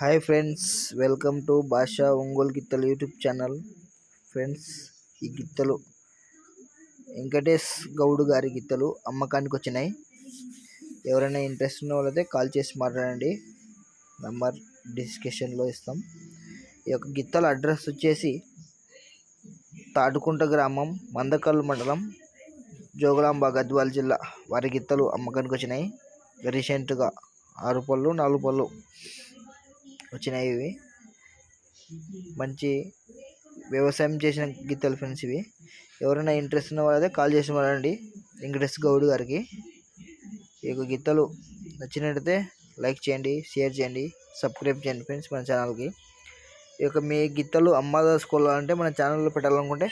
Hi friends welcome to భాషా ఒంగోలు గిత్తలు YouTube channel. Friends ఈ గిత్తలు వెంకటేష్ గౌడ్ గారి గిత్తలు అమ్మకానికి వచ్చినాయి. ఎవరైనా ఇంట్రెస్ట్ ఉన్న వాళ్ళైతే కాల్ చేసి మాట్లాడండి. నంబర్ డిస్క్రిప్షన్లో ఇస్తాం. ఈ యొక్క గిత్తల అడ్రస్ వచ్చేసి తాటుకుంట గ్రామం మందకల్లు మండలం జోగులాంబ గద్వాల జిల్లా. వారి గిత్తలు అమ్మకానికి వచ్చినాయి. రీసెంట్గా ఆరు పళ్ళు నాలుగు పళ్ళు. వచ్చినాయి ఇవి. మంచి వ్యవసాయం చేసిన గిత్తలు ఫ్రెండ్స్ ఇవి. ఎవరైనా ఇంట్రెస్ట్ ఉన్న వాళ్ళైతే కాల్ చేసిన వాళ్ళండి వెంకటేష్ గౌడ్ గారికి. ఈ యొక్క గిత్తలు నచ్చినట్టయితే లైక్ చేయండి షేర్ చేయండి సబ్స్క్రైబ్ చేయండి ఫ్రెండ్స్ మన ఛానల్కి ఈ యొక్క మీ గిత్తలు అమ్మదలుచుకోవాలంటే మన ఛానల్లో పెట్టాలనుకుంటే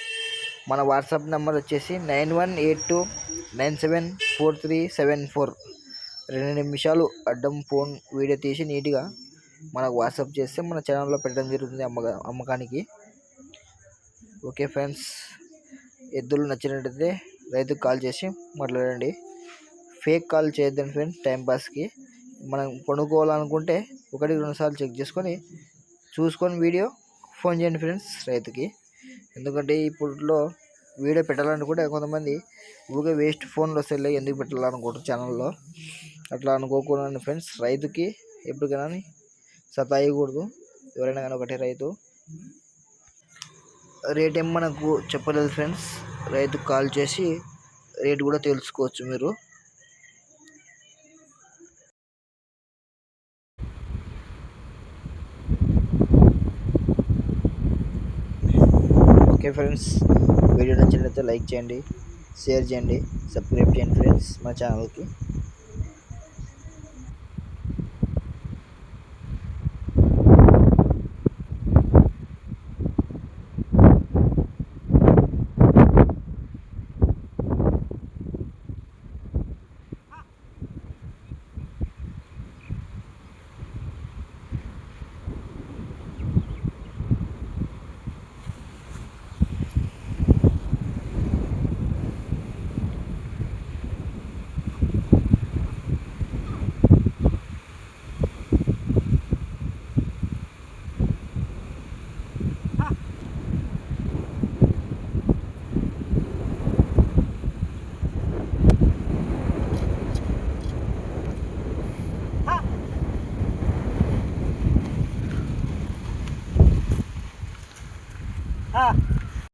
మన వాట్సాప్ నెంబర్ వచ్చేసి nine one eight two nine seven four three seven four. రెండు నిమిషాలు అడ్డం ఫోన్ వీడియో తీసి నీట్గా మనకు వాట్సాప్ చేస్తే మన ఛానల్లో పెట్టడం జరుగుతుంది అమ్మక అమ్మకానికి. ఓకే ఫ్రెండ్స్ ఎద్దులు నచ్చినట్టయితే రైతుకు కాల్ చేసి మాట్లాడండి. ఫేక్ కాల్ చేయొద్దండి ఫ్రెండ్స్ టైంపాస్కి మనం కొనుక్కోవాలనుకుంటే ఒకటి రెండుసార్లు చెక్ చేసుకొని చూసుకొని వీడియో ఫోన్ చేయండి ఫ్రెండ్స్ రైతుకి. ఎందుకంటే ఇప్పట్లో వీడియో పెట్టాలనుకుంటే కొంతమంది ఊరికే వేస్ట్ ఫోన్లు వస్తాయి ఎందుకు పెట్టాలనుకుంటారు ఛానల్లో. అట్లా అనుకోకూడదు ఫ్రెండ్స్ రైతుకి ఎప్పటికైనా సతాయకూడదు ఎవరైనా కానీ ఒకటే రైతు. రేట్ ఏం మనకు చెప్పలేదు ఫ్రెండ్స్. రైతుకు కాల్ చేసి రేట్ కూడా తెలుసుకోవచ్చు మీరు. ఓకే ఫ్రెండ్స్ వీడియో నచ్చినట్లయితే లైక్ చేయండి షేర్ చేయండి సబ్స్క్రైబ్ చేయండి ఫ్రెండ్స్ మా ఛానల్కి.